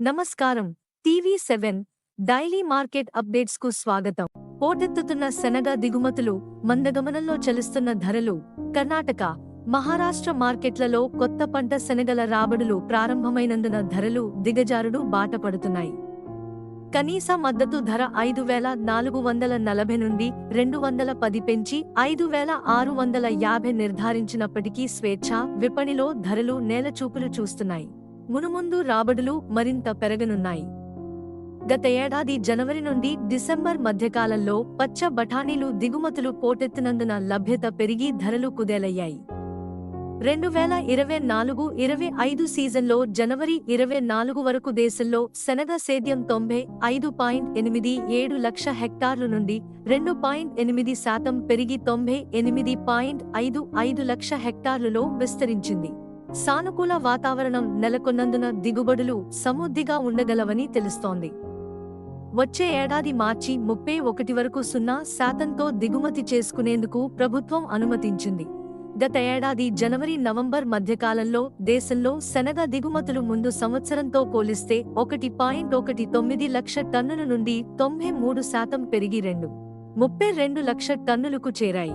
నమస్కారం. TV seven daily market అప్డేట్స్కు స్వాగతం. పోటెత్తుతున్న శనగ దిగుమతులు మందగమనంలో చలిస్తున్న ధరలు. కర్ణాటక మహారాష్ట్ర మార్కెట్లలో కొత్త పంట శనగల రాబడులు ప్రారంభమైనందున ధరలు దిగజారుడు బాటపడుతున్నాయి కనీస మద్దతు ధర ఐదు వేల నాలుగు వందల నలభై నుండి రెండు వందల పది పెంచి ఐదు వేల ఆరు వందల యాభై నిర్ధారించినప్పటికీ స్వేచ్ఛ విపణిలో ధరలు నేలచూపులు చూస్తున్నాయి. మునుముందు రాబడులు మరింత పెరగనున్నాయి. గత ఏడాది జనవరి నుండి డిసెంబర్ మధ్యకాలంలో పచ్చ బఠానీలు దిగుమతులు పోటెత్తినందున లభ్యత పెరిగి ధరలు కుదేలయ్యాయి. రెండు వేల ఇరవై నాలుగు ఇరవై ఐదు సీజన్లో జనవరి ఇరవై నాలుగు వరకు దేశంలో శనగ సేద్యం తొంభై ఐదు పాయింట్ ఎనిమిది ఏడు లక్ష హెక్టార్లు నుండి రెండు పాయింట్ ఎనిమిది శాతం పెరిగి తొంభై ఎనిమిది పాయింట్ ఐదు ఐదు లక్ష హెక్టార్లులో విస్తరించింది. సానుకూల వాతావరణం నెలకొన్నందున దిగుబడులు సమృద్ధిగా ఉండగలవని తెలుస్తోంది. వచ్చే ఏడాది మార్చి ముప్పై ఒకటి వరకు సున్నా శాతంతో దిగుమతి చేసుకునేందుకు ప్రభుత్వం అనుమతించింది. గత ఏడాది జనవరి నవంబర్ మధ్యకాలంలో దేశంలో శనగ దిగుమతులు ముందు సంవత్సరంతో పోలిస్తే ఒకటి పాయింట్ ఒకటి తొమ్మిది లక్ష టన్నుల నుండి తొంభై మూడు శాతం పెరిగి రెండు ముప్పై రెండు లక్ష టన్నులకు చేరాయి.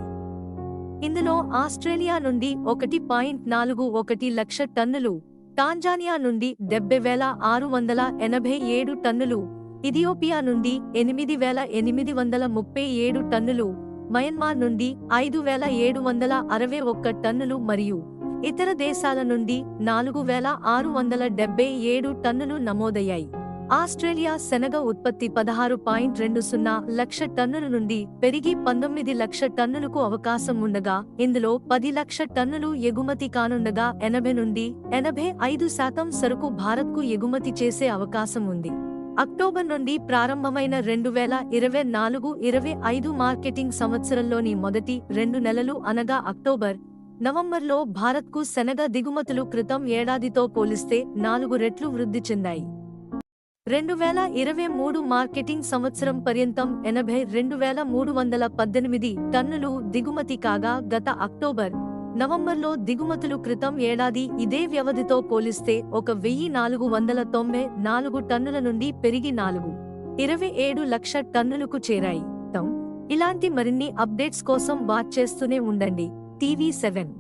ఇందులో ఆస్ట్రేలియా నుండి ఒకటి పాయింట్ నాలుగు ఒకటి లక్ష టన్నులు టాంజానియా నుండి డెబ్బై వేల ఆరు వందల ఎనభై ఏడు టన్నులు ఇథియోపియా నుండి ఎనిమిది వేల ఎనిమిది వందల ముప్పై ఏడు టన్నులు మయన్మార్ నుండి ఐదు వేల ఏడు వందల అరవై ఒక్క టన్నులు మరియు ఇతర దేశాల నుండి నాలుగు వేల ఆరు వందల డెబ్బై ఏడు టన్నులు నమోదయ్యాయి. ఆస్ట్రేలియా శనగ ఉత్పత్తి పదహారు పాయింట్ రెండు సున్నా లక్ష టన్నుల నుండి పెరిగి పంతొమ్మిది లక్ష టన్నులకు అవకాశం ఉండగా ఇందులో పది లక్ష టన్నులు ఎగుమతి కానుండగా ఎనభై నుండి ఎనభై ఐదు శాతం సరుకు భారత్కు ఎగుమతి చేసే అవకాశం ఉంది. అక్టోబర్ నుండి ప్రారంభమైన రెండు వేల ఇరవై నాలుగు ఇరవై ఐదు మార్కెటింగ్ సంవత్సరంలోని మొదటి రెండు నెలలు అనగా అక్టోబర్ నవంబర్లో భారత్కు శనగ దిగుమతులు క్రితం ఏడాదితో పోలిస్తే నాలుగు రెట్లు వృద్ధి చెందాయి. రెండు వేల ఇరవై మూడు మార్కెటింగ్ సంవత్సరం పర్యంతం ఎనభై రెండు వేల మూడు వందల పద్దెనిమిది టన్నులు దిగుమతి కాగా గత అక్టోబర్ నవంబర్లో దిగుమతులు క్రితం ఏడాది ఇదే వ్యవధితో పోలిస్తే ఒక వెయ్యి నాలుగు వందల తొంభై నాలుగు టన్నుల నుండి పెరిగి నాలుగు ఇరవై ఏడు లక్ష టన్నులకు చేరాయి. ఇలాంటి మరిన్ని అప్డేట్స్ కోసం వాచ్ చేస్తూనే ఉండండి. TV seven.